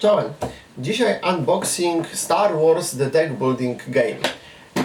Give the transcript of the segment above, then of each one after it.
Czołem. Dzisiaj unboxing Star Wars The Deck Building Game.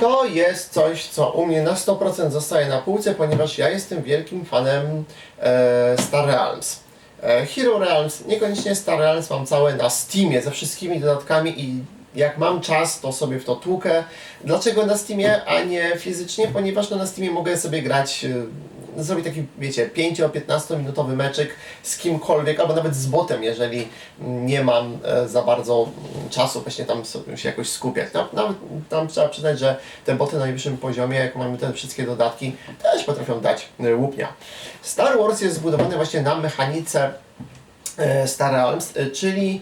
To jest coś, co u mnie na 100% zostaje na półce, ponieważ ja jestem wielkim fanem e, Star Realms. E, Hero Realms, niekoniecznie Star Realms mam całe na Steamie ze wszystkimi dodatkami i jak mam czas, to sobie w to tłukę. Dlaczego na Steamie, a nie fizycznie? Ponieważ no, na Steamie mogę sobie grać, e, zrobić taki, wiecie, 5-15 minutowy meczyk z kimkolwiek, albo nawet z botem, jeżeli nie mam e, za bardzo czasu właśnie tam sobie się jakoś skupiać. No, nawet tam trzeba przyznać, że te boty na najwyższym poziomie, jak mamy te wszystkie dodatki, też potrafią dać e, łupnia. Star Wars jest zbudowany właśnie na mechanice e, Star Realms, czyli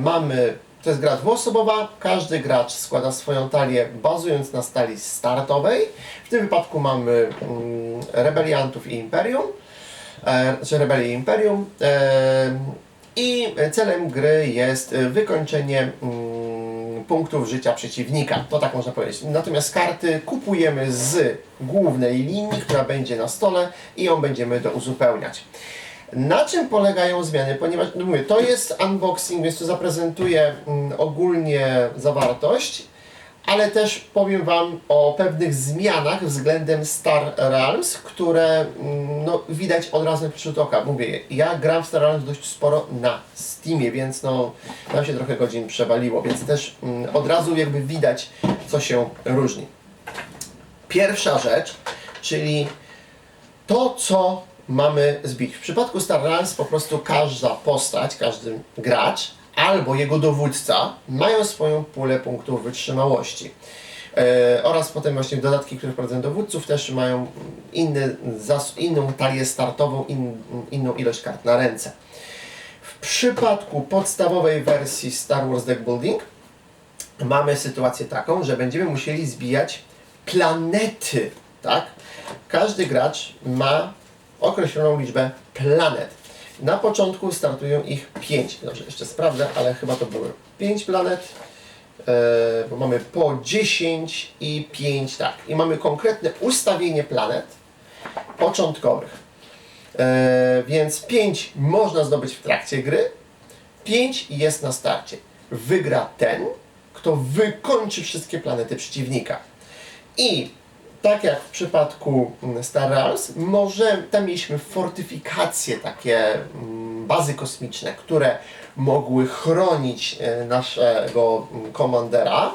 mamy, to jest gra dwuosobowa, każdy gracz składa swoją talię bazując na stali startowej. W tym wypadku mamy mm, rebeliantów i imperium, e, czy rebelię i imperium. E, I celem gry jest wykończenie mm, punktów życia przeciwnika, to tak można powiedzieć. Natomiast karty kupujemy z głównej linii, która będzie na stole i ją będziemy do uzupełniać. Na czym polegają zmiany? Ponieważ no mówię, to jest unboxing, więc tu zaprezentuję mm, ogólnie zawartość, ale też powiem Wam o pewnych zmianach względem Star Realms, które mm, no, widać od razu na rzut oka. Mówię, ja gram w Star Realms dość sporo na Steamie, więc no, tam się trochę godzin przewaliło, więc też mm, od razu jakby widać, co się różni. Pierwsza rzecz, czyli to, co mamy zbić. W przypadku Star Realms po prostu każda postać, każdy gracz albo jego dowódca mają swoją pulę punktów wytrzymałości. E, oraz potem właśnie dodatki, które wprowadzają dowódców też mają inny, zas- inną talię startową, in, inną ilość kart na ręce. W przypadku podstawowej wersji Star Wars Deck Building mamy sytuację taką, że będziemy musieli zbijać planety, tak? Każdy gracz ma określoną liczbę planet. Na początku startują ich 5. Dobrze, jeszcze sprawdzę, ale chyba to były 5 planet, e, bo mamy po 10 i 5, tak. I mamy konkretne ustawienie planet początkowych. E, więc 5 można zdobyć w trakcie gry, 5 jest na starcie. Wygra ten, kto wykończy wszystkie planety przeciwnika. I tak jak w przypadku mm, Star Wars, może tam mieliśmy fortyfikacje, takie mm, bazy kosmiczne, które mogły chronić e, naszego mm, komandera,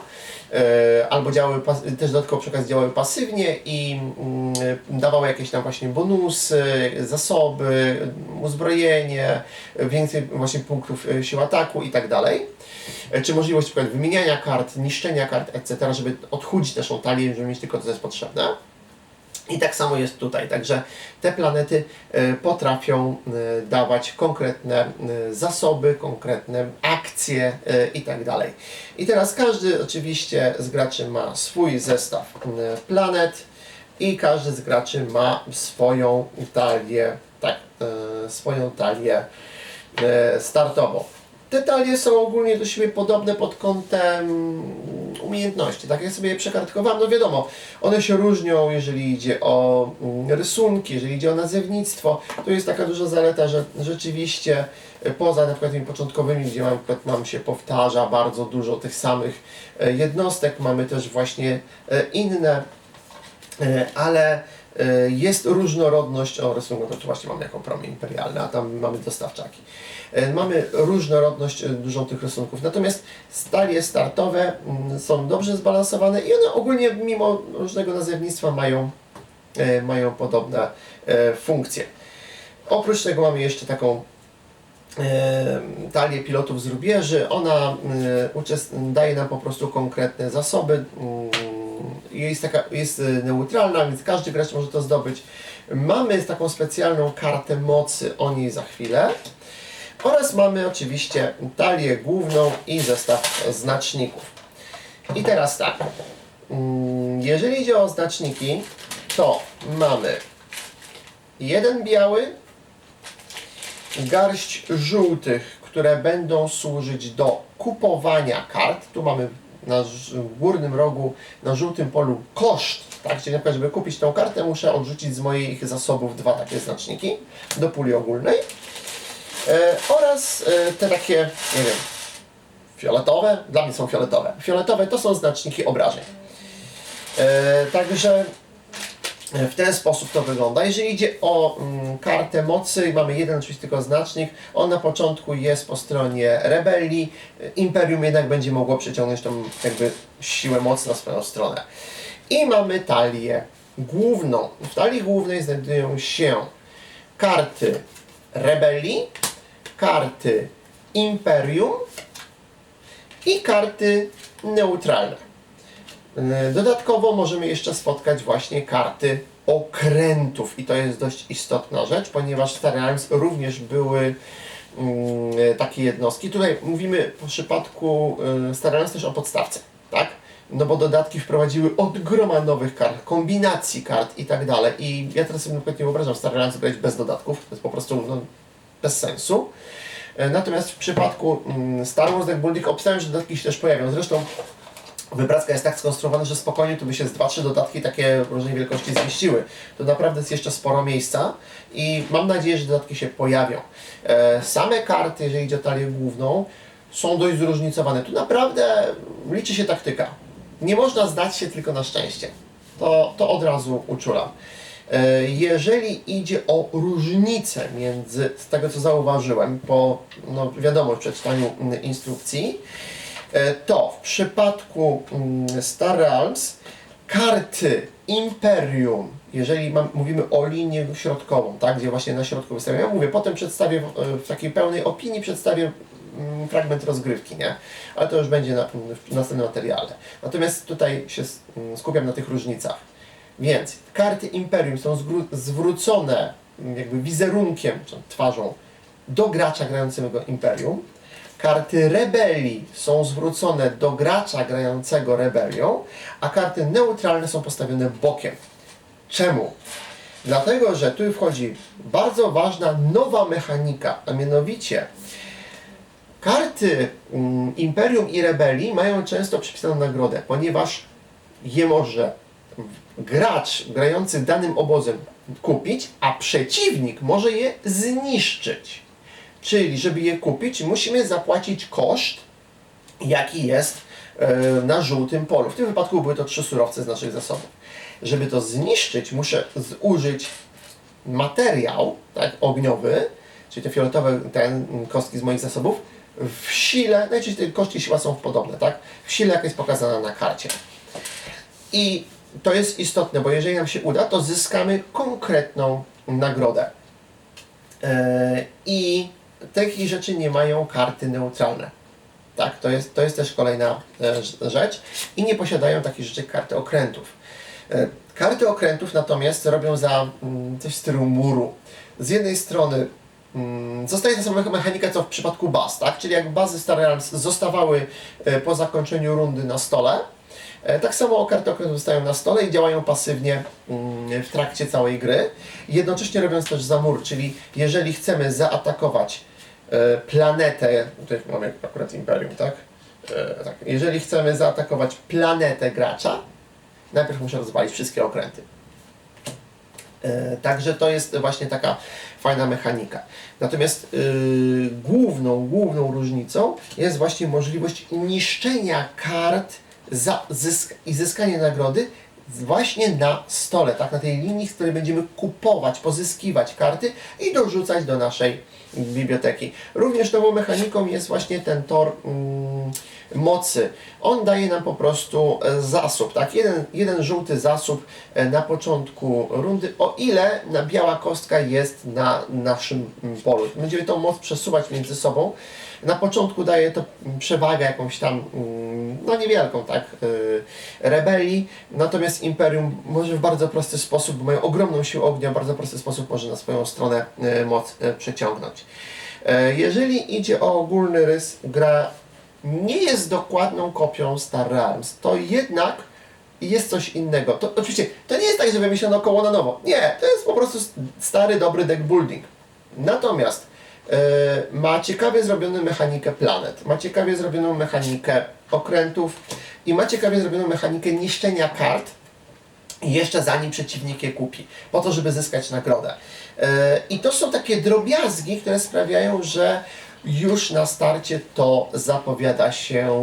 albo działały, też dodatkowo przy okazji działały pasywnie i mm, dawały jakieś tam właśnie bonusy, zasoby, uzbrojenie, więcej właśnie punktów e, sił ataku i tak dalej. E, Czy możliwość na przykład wymieniania kart, niszczenia kart, etc., żeby odchudzić naszą talię, żeby mieć tylko to, co jest potrzebne. I tak samo jest tutaj. Także te planety e, potrafią e, dawać konkretne e, zasoby, konkretne akcje e, i tak. I teraz każdy oczywiście z graczy ma swój zestaw planet i każdy z graczy ma swoją talię, tak, swoją talię startową. Te talie są ogólnie do siebie podobne pod kątem umiejętności. Tak jak sobie je przekartkowałem, no wiadomo, one się różnią, jeżeli idzie o mm, rysunki, jeżeli idzie o nazewnictwo. Tu jest taka duża zaleta, że rzeczywiście e, poza na przykład tymi początkowymi, gdzie przykład nam się powtarza bardzo dużo tych samych e, jednostek, mamy też właśnie e, inne ale jest różnorodność, o rysunku to właśnie mamy jaką promień imperialny, a tam mamy dostawczaki. E, Mamy różnorodność e, dużą tych rysunków, natomiast stalie startowe mm, są dobrze zbalansowane i one ogólnie mimo różnego nazewnictwa mają, e, mają podobne e, funkcje. Oprócz tego mamy jeszcze taką e, talię pilotów z rubieży. Ona e, daje nam po prostu konkretne zasoby. Jest, taka, jest e, neutralna, więc każdy gracz może to zdobyć. Mamy taką specjalną kartę mocy, o niej za chwilę. Oraz mamy oczywiście talię główną i zestaw znaczników. I teraz tak. mm, Jeżeli idzie o znaczniki, to mamy jeden biały, garść żółtych, które będą służyć do kupowania kart. Tu mamy na górnym rogu, na żółtym polu koszt, tak? Czyli na przykład, żeby kupić tą kartę, muszę odrzucić z moich zasobów dwa takie znaczniki do puli ogólnej. E, oraz e, te takie, nie wiem, fioletowe, dla mnie są fioletowe. Fioletowe to są znaczniki obrażeń. E, także w ten sposób to wygląda. Jeżeli idzie o mm, kartę mocy, mamy jeden oczywiście tylko znacznik. On na początku jest po stronie rebelii. E, Imperium jednak będzie mogło przyciągnąć tą jakby siłę mocy na swoją stronę. I mamy talię główną. W talii głównej znajdują się karty rebelii, karty imperium i karty neutralne. E, Dodatkowo możemy jeszcze spotkać właśnie karty okrętów i to jest dość istotna rzecz, ponieważ Star Realms również były mm, takie jednostki. Tutaj mówimy w przypadku e, Star Realms też o podstawce, tak? No bo dodatki wprowadziły od groma nowych kart, kombinacji kart i tak dalej. I ja teraz sobie na przykład nie wyobrażam Star Realms grać bez dodatków, to jest po prostu no, bez sensu. E, Natomiast w przypadku mm, Star Wars Deck Building obstawiam, że dodatki się też pojawią. Zresztą Wybracka jest tak skonstruowana, że spokojnie tu by się z 2-3 dodatki takie różnej wielkości zmieściły. To naprawdę jest jeszcze sporo miejsca i mam nadzieję, że dodatki się pojawią. E, same karty, jeżeli idzie o talię główną, są dość zróżnicowane. Tu naprawdę liczy się taktyka. Nie można zdać się tylko na szczęście. To, to od razu uczulam. E, Jeżeli idzie o różnicę między, z tego co zauważyłem, po no wiadomo, przeczytaniu mm, instrukcji, to w przypadku mm, Star Realms karty Imperium, jeżeli mam, mówimy o linię środkową, tak, gdzie właśnie na środku wystawiam, ja mówię, potem przedstawię w, w takiej pełnej opinii, przedstawię mm, fragment rozgrywki, nie? Ale to już będzie na, w następnym materiale. Natomiast tutaj się mm, skupiam na tych różnicach. Więc karty Imperium są zwrócone jakby wizerunkiem, twarzą do gracza grającego Imperium. Karty rebelii są zwrócone do gracza grającego rebelią, a karty neutralne są postawione bokiem. Czemu? Dlatego, że tu wchodzi bardzo ważna nowa mechanika, a mianowicie karty mm, Imperium i Rebelii mają często przypisaną nagrodę, ponieważ je może gracz grający danym obozem kupić, a przeciwnik może je zniszczyć. Czyli, żeby je kupić, musimy zapłacić koszt, jaki jest e, na żółtym polu. W tym wypadku były to trzy surowce z naszych zasobów. Żeby to zniszczyć, muszę zużyć materiał tak, ogniowy, czyli te fioletowe te kostki z moich zasobów, w sile, najczęściej koszty i siła są podobne, tak? W sile, jaka jest pokazana na karcie. I to jest istotne, bo jeżeli nam się uda, to zyskamy konkretną nagrodę. E, I takich rzeczy nie mają karty neutralne. Tak, to jest, to jest też kolejna e, rz- rzecz. I nie posiadają takich rzeczy karty okrętów. E, Karty okrętów natomiast robią za mm, coś w stylu muru. Z jednej strony mm, zostaje ta sama mechanika co w przypadku baz, tak? Czyli jak bazy Star Realms zostawały e, po zakończeniu rundy na stole, tak samo karty okrętów zostają na stole i działają pasywnie mm, w trakcie całej gry, jednocześnie robiąc też za mur, czyli jeżeli chcemy zaatakować planetę, tutaj mamy akurat Imperium, tak? E, tak? Jeżeli chcemy zaatakować planetę gracza, najpierw muszę rozwalić wszystkie okręty. E, Także to jest właśnie taka fajna mechanika. Natomiast yy, główną, główną różnicą jest właśnie możliwość niszczenia kart za zysk i zyskanie nagrody właśnie na stole, tak, na tej linii, z której będziemy kupować, pozyskiwać karty i dorzucać do naszej biblioteki. Również nową mechaniką jest właśnie ten tor mm, mocy. On daje nam po prostu e, zasób, tak? Jeden, jeden żółty zasób e, na początku rundy, o ile na biała kostka jest na naszym mm, polu. Będziemy tą moc przesuwać między sobą. Na początku daje to przewagę jakąś tam, mm, no niewielką, tak, y, rebelii, natomiast Imperium może w bardzo prosty sposób, bo mają ogromną siłę ognia, w bardzo prosty sposób może na swoją stronę moc przeciągnąć. E, Jeżeli idzie o ogólny rys, gra nie jest dokładną kopią Star Realms, to jednak jest coś innego. To oczywiście, to nie jest tak, że wymyślono koło na nowo. Nie, to jest po prostu stary, dobry deck building. Natomiast e, ma ciekawie zrobioną mechanikę planet, ma ciekawie zrobioną mechanikę okrętów i ma ciekawie zrobioną mechanikę niszczenia kart, jeszcze zanim przeciwnik je kupi, po to, żeby zyskać nagrodę. E, I to są takie drobiazgi, które sprawiają, że już na starcie to zapowiada się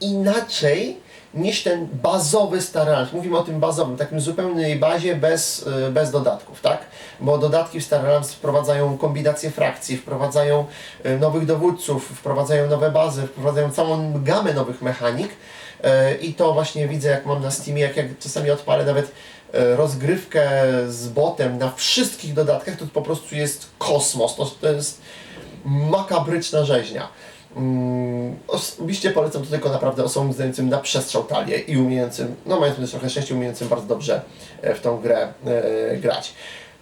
inaczej niż ten bazowy Star Realms. Mówimy o tym bazowym, takim zupełnej bazie bez, y, bez dodatków, tak? Bo dodatki w Star Realms wprowadzają kombinacje frakcji, wprowadzają y, nowych dowódców, wprowadzają nowe bazy, wprowadzają całą gamę nowych mechanik. Y, I to właśnie widzę, jak mam na Steamie, jak, jak czasami odpalę nawet rozgrywkę z botem na wszystkich dodatkach, to po prostu jest kosmos. To, to jest makabryczna rzeźnia. Mm, Osobiście polecam to tylko naprawdę osobom znającym na przestrzał talię i umiejącym, no mającym też trochę szczęścia, umiejącym bardzo dobrze e, w tą grę e, grać.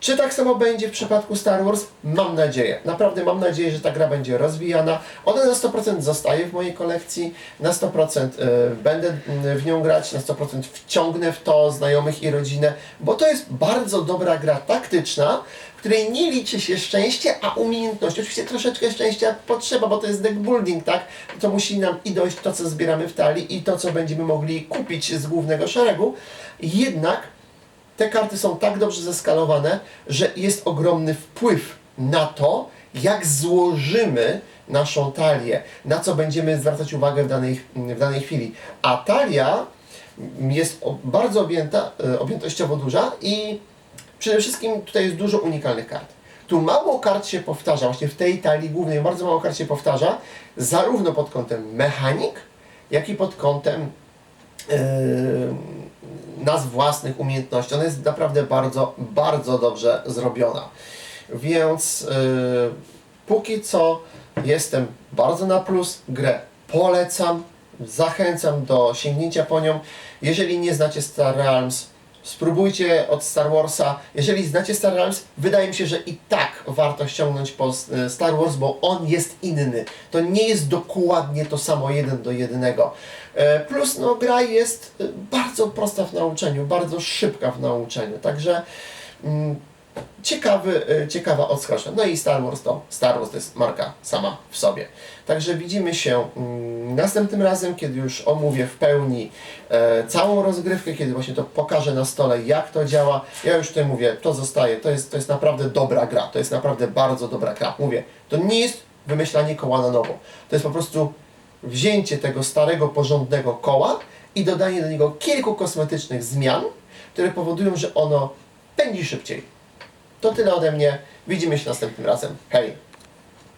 Czy tak samo będzie w przypadku Star Wars? Mam nadzieję. Naprawdę mam nadzieję, że ta gra będzie rozwijana. Ona na 100% zostaje w mojej kolekcji, na 100% e, będę mm, w nią grać, na 100% wciągnę w to znajomych i rodzinę, bo to jest bardzo dobra gra taktyczna, w której nie liczy się szczęście, a umiejętność. Oczywiście troszeczkę szczęścia potrzeba, bo to jest deck building, tak? To musi nam i dojść to, co zbieramy w talii i to, co będziemy mogli kupić z głównego szeregu. Jednak te karty są tak dobrze zeskalowane, że jest ogromny wpływ na to, jak złożymy naszą talię, na co będziemy zwracać uwagę w danej, w danej chwili. A talia jest bardzo objęta, e, objętościowo duża i przede wszystkim tutaj jest dużo unikalnych kart. Tu mało kart się powtarza, właśnie w tej talii głównej bardzo mało kart się powtarza, zarówno pod kątem mechanik, jak i pod kątem yy, nas własnych umiejętności. Ona jest naprawdę bardzo, bardzo dobrze zrobiona. Więc yy, póki co jestem bardzo na plus. Grę polecam, zachęcam do sięgnięcia po nią. Jeżeli nie znacie Star Realms, spróbujcie od Star Warsa. Jeżeli znacie Star Realms, wydaje mi się, że i tak warto ściągnąć po e, Star Wars, bo on jest inny. To nie jest dokładnie to samo jeden do jednego. E, Plus no, gra jest e, bardzo prosta w nauczeniu, bardzo szybka w nauczeniu. Także mm, ciekawy, e, ciekawa odskocznia. No i Star Wars to Star Wars to jest marka sama w sobie. Także widzimy się mm, następnym razem, kiedy już omówię w pełni e, całą rozgrywkę, kiedy właśnie to pokażę na stole, jak to działa. Ja już tutaj mówię, to zostaje, to jest, to jest naprawdę dobra gra, to jest naprawdę bardzo dobra gra. Mówię, to nie jest wymyślanie koła na nowo. To jest po prostu wzięcie tego starego, porządnego koła i dodanie do niego kilku kosmetycznych zmian, które powodują, że ono pędzi szybciej. To tyle ode mnie. Widzimy się następnym razem. Hej!